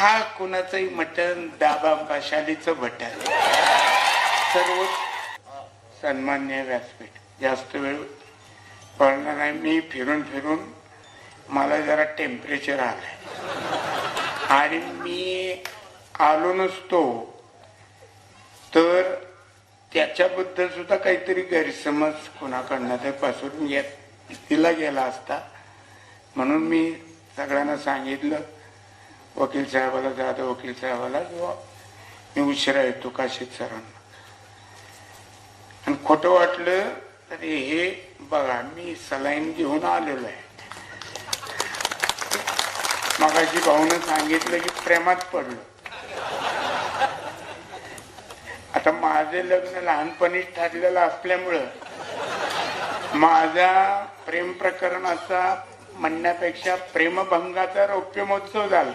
खा कुणाचंही मटण दाबा पाशालीचं बटन सर्व सन्मान्य व्यासपीठ. जास्त वेळ पडणार नाही. मी फिरून फिरून मला जरा टेम्परेचर आलंय. आणि मी आलो नसतो तर त्याच्याबद्दल सुद्धा काहीतरी गैरसमज कोणाकडनं ते पासून येत तिला गेला असता. म्हणून मी सगळ्यांना सांगितलं वकील साहेबाला जाधव वकील साहेबाला किंवा मी उशिरा येतो काशीद सरांना. आणि खोटं वाटलं तरी हे बघा मी सलाईन घेऊन आलेलो आहे. मगाशी भाऊनं सांगितलं की प्रेमात पडलो. आता माझे लग्न लहानपणीच ठरलेलं असल्यामुळं माझा प्रेम प्रकरणाचा म्हणण्यापेक्षा प्रेमभंगाचा रौप्य महोत्सव झाला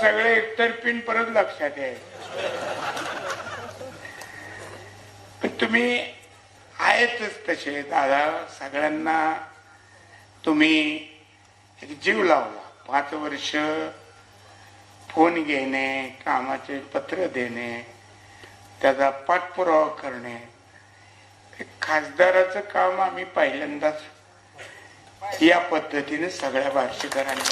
सगळे एकतर्फीन परत लक्षात आहे पण तुम्ही आहेतच तसे दादा. सगळ्यांना तुम्ही एक जीव लावला. पाच वर्ष फोन घेणे कामाचे पत्र देणे त्याचा पाठपुरावा करणे खासदाराचं काम आम्ही पहिल्यांदाच या पद्धतीने सगळ्या बार्शीकरांनी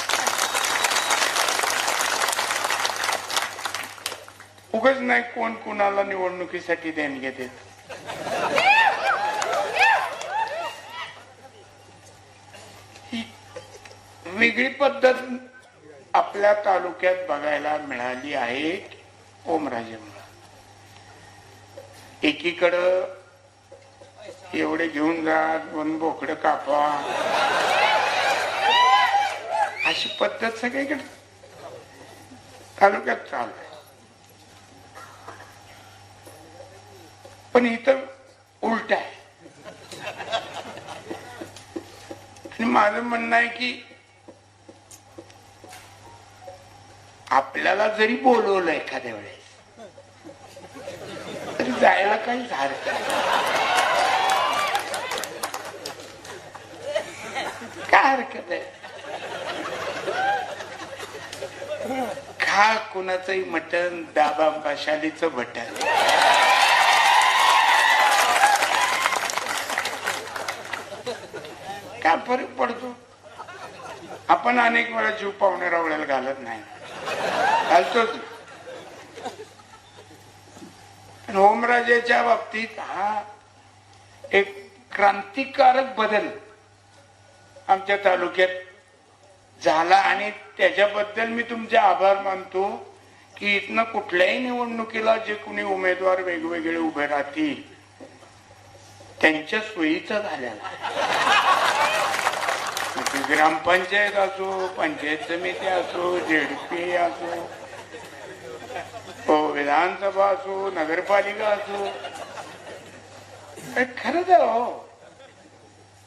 उगच नाही कोण कुणाला निवडणुकीसाठी देणगे देत. ही वेगळी पद्धत आपल्या तालुक्यात बघायला मिळाली आहे ओमराजेमुळे एकीकडं एवढे घेऊन जा दोन बोकड कापा. अशी पद्धत सगळीकडे तालुक्यात चालू आहे. पण इथं उलट आहे. आणि माझं म्हणणं आहे की आपल्याला जरी बोलवलं एखाद्या वेळेस तरी जायला काही झालं काय हरकत आहे? खा कुणाचंही मटण दाबा पाशालीचं बटन काय फरक पडतो? आपण अनेक वेळा जीव पाहुणे रावळ्याला घालत नाही. घालतोच. होमराजेच्या बाबतीत हा एक क्रांतिकारक बदल आमच्या तालुक्यात झाला आणि त्याच्याबद्दल मी तुमचे आभार मानतो की इथनं कुठल्याही निवडणुकीला जे कुणी उमेदवार वेगवेगळे उभे राहतील त्यांच्या सोयीचा झालेला ग्रामपंचायत असो पंचायत समिती असो झेडपी असो हो, विधानसभा असो नगरपालिका असो. खरंच हो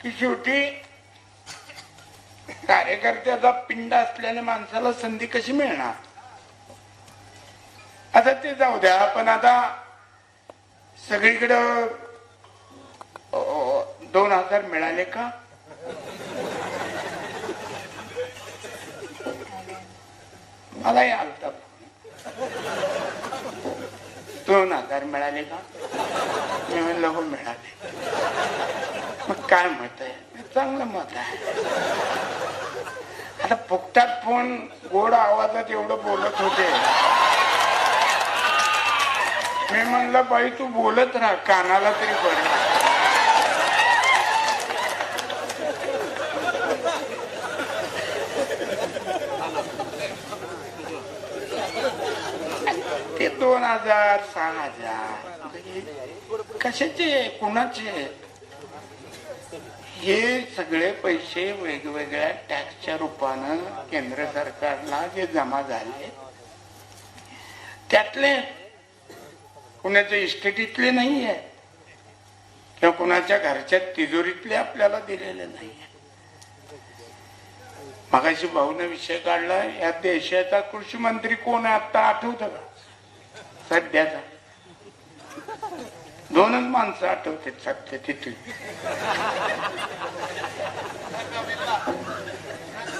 की शेवटी कार्यकर्त्याचा पिंड असल्याने माणसाला संधी कशी मिळणार? आता ते जाऊ द्या पण आता सगळीकडं दोन हजार मिळाले का? मलाही आलता. दोन हजार मिळाले का? मी म्हणलं हो मिळाले. मग काय मत आहे? चांगलं मत आहे. आता फुकटात फोन गोड आवाजात एवढं बोलत होते. मी म्हणलं बाई तू बोलत राहा कानाला तरी बरं. ते दोन हजार सहा हजार. कशाचे? कुणाचे? हे सगळे पैसे वेगवेगळ्या टॅक्सच्या रूपानं केंद्र सरकारला जे जमा झाले त्यातले कुणाच्या इस्टेटीतले नाही आहे किंवा कुणाच्या घरच्या तिजोरीतले आपल्याला दिलेले नाही आहे मगाशी भाऊने विषय काढला या देशाचा कृषी मंत्री कोण आहे? आता आठवत का? सध्याचा. दोनच माणसं आठवते सत्य तिथे.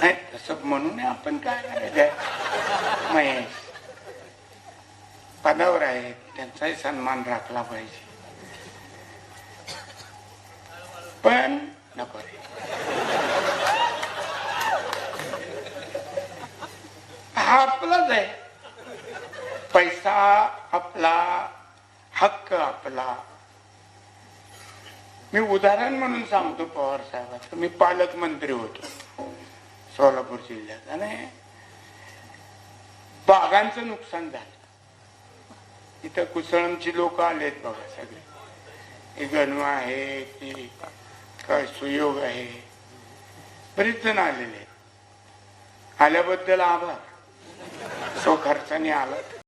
नाही तसं म्हणून आपण काय करायचं महेश पदावर आहेत त्यांचाही सन्मान राखला पाहिजे. पण नको हा आपलाच आहे. पैसा आपला हक्क आपला. मी उदाहरण म्हणून सांगतो पवार साहेबांचं. मी पालकमंत्री होतो सोलापूर जिल्ह्यात. आणि बागांचं नुकसान झालं. इथं कुसळमची लोक आलेत बघा सगळे. हे गणवा आहे की काय सुयोग आहे. बरीच जण आलेले आहेत. आल्याबद्दल आभार. सो खर्चाने आला